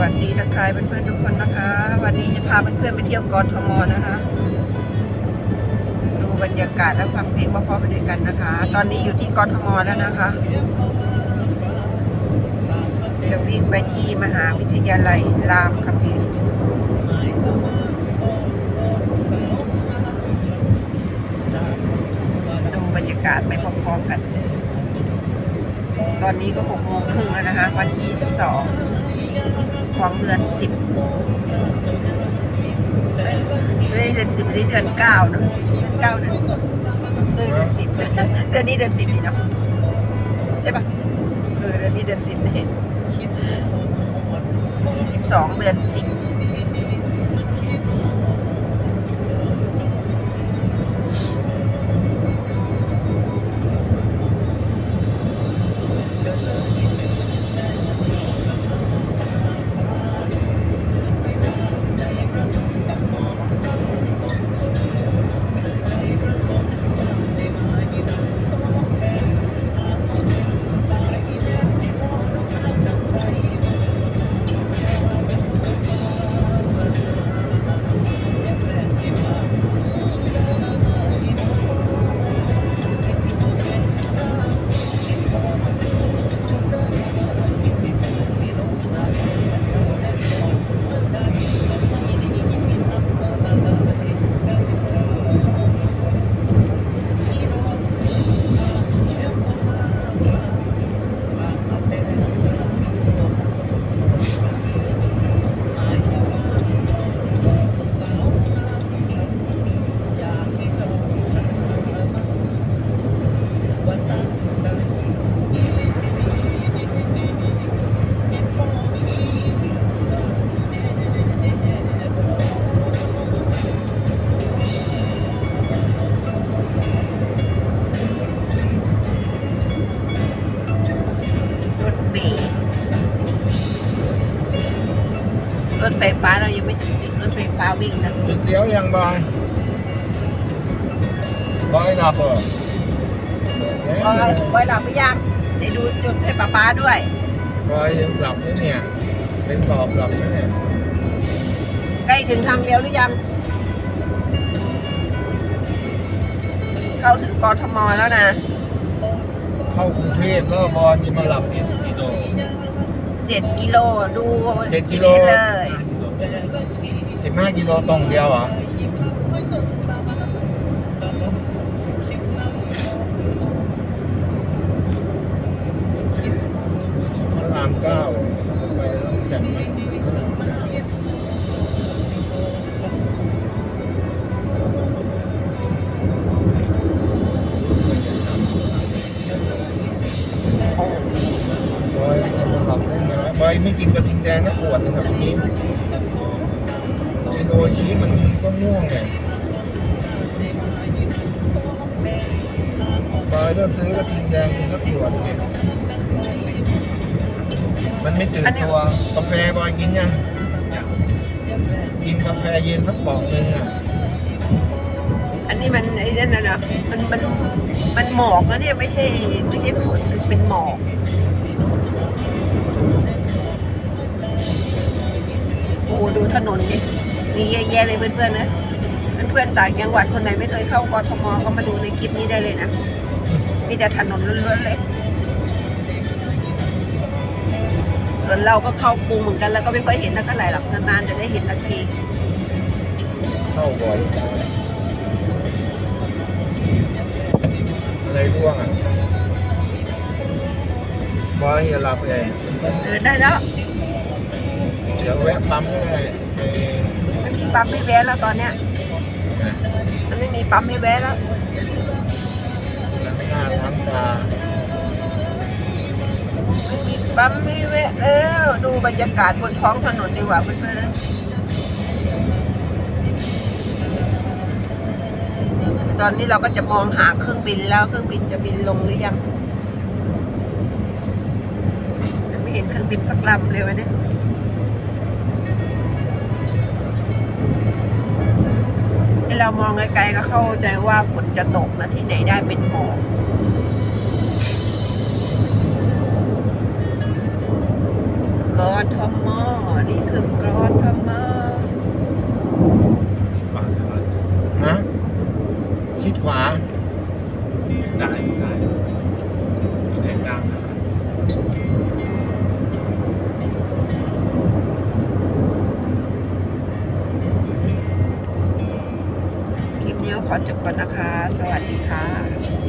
วัสดีทักทายเพื่อนๆทุกคนนะคะ วันนี้จะพาเพื่อนๆไปเที่ยวกทมนะคะ ดูบรรยากาศและฟังเพลงเพราะๆไปด้วยกันนะคะ ตอนนี้อยู่ที่กทมแล้วนะคะจะวิ่งไปที่มหาวิทยาลัยรามคำแหงดูบรรยากาศไปพร้อมๆกัน ตอนนี้ก็หกโมงครึ่งแล้วนะคะ วันที่สิบสอง ของเดือนสิบไม่ได้เดือนสิบนี่เดือนเก้าเนาะเดือนเก้าเดือนสิบเดือนสิบเดือนนี้เดือนสิบนี่เนาะใช่ปะเออเดือนนี้เดือนสิบเนี่ยี่สิบสองเดือนสิบ ถไฟฟ้าเรายังไม่ถึงจุดรถไฟฟ้าวิ่งนะจุดเดียวยังบอยบอยหลับเหรอบอยบอยหลับไปยังไปดูจุดให้ป๊าป๊าด้วยบอยยังหลับไหมเนี่ยเป็นสอบหลับไหมเนี่ยใกล้ถึงทางเลี้ยวหรือยัง เข้าถึงกทมแล้วนะ เข้ากรุงเทพแล้วบอยมีมาหลับอีกกี่โด เจ็ดกิโลดูเจ็ดกิโลเลย สิบห้ากิโลตรงเดียวเหรอ อยจะหลับได้ไหมวะบอยไม่กินกระทิงแดงนะปวดนะครับอย่างนี้ไอโดชีมันก็ง่วงไงบอยเริ่มซื้อกระทิงแดงกินก็ปวดไงมันไม่ตื่นตัวกาแฟบอยกินยังกินกาแฟเย็นสักกล่องหนึงอะอันนี้มันไอ้นั่นนะนะมันมันมันหมอกนะเนี่ยไม่ใช่ไม่ใช่ฝนมันเป็นหมอก ถนนดิมีเยอะแยะเลยเพื่อนๆนะเพื่อนๆต่างจังหวัดคนไหนไม่เคยเข้ากทมก็มาดูในคลิปนี้ได้เลยนะมีแต่ถนนล้วนๆเลย ส่วนเราก็เข้ากรุงเหมือนกันแล้วก็ไม่ค่อยเห็นนักเท่าไหร่หรอกนานๆจะได้เห็นสักทีเข้าบ่อยอะไรร่วงอะบอยอย่าหลับเลยเออได้แล้ว เดี๋ยวแวะปั๊มก็ได้ ไปไม่มีปั๊มไม่แวะแล้วตอนเนี้ยนะมันไม่มีปั๊มให้แวะแล้วล้างหน้าล้างตาไม่มีปั๊มให้แวะเออดูบรรยากาศบนท้องถนนดีกว่าเพื่อนๆตอนนี้เราก็จะมองหาเครื่องบินแล้วเครื่องบินจะบินลงหรือยังไม่เห็นเครื่องบินสักลำเลยวะเนี่ย เรามองไกลๆก็เข้าใจว่าฝนจะตกนะที่ไหนได้เป็นหมอกกอทมนี่คือกอทมป่าเท่าไหร่นะชิดขวาจ่ายจ่ายมีแดงดำนะครับ คลิปนี้ก็ขอ จบก่อนนะคะ สวัสดีค่ะ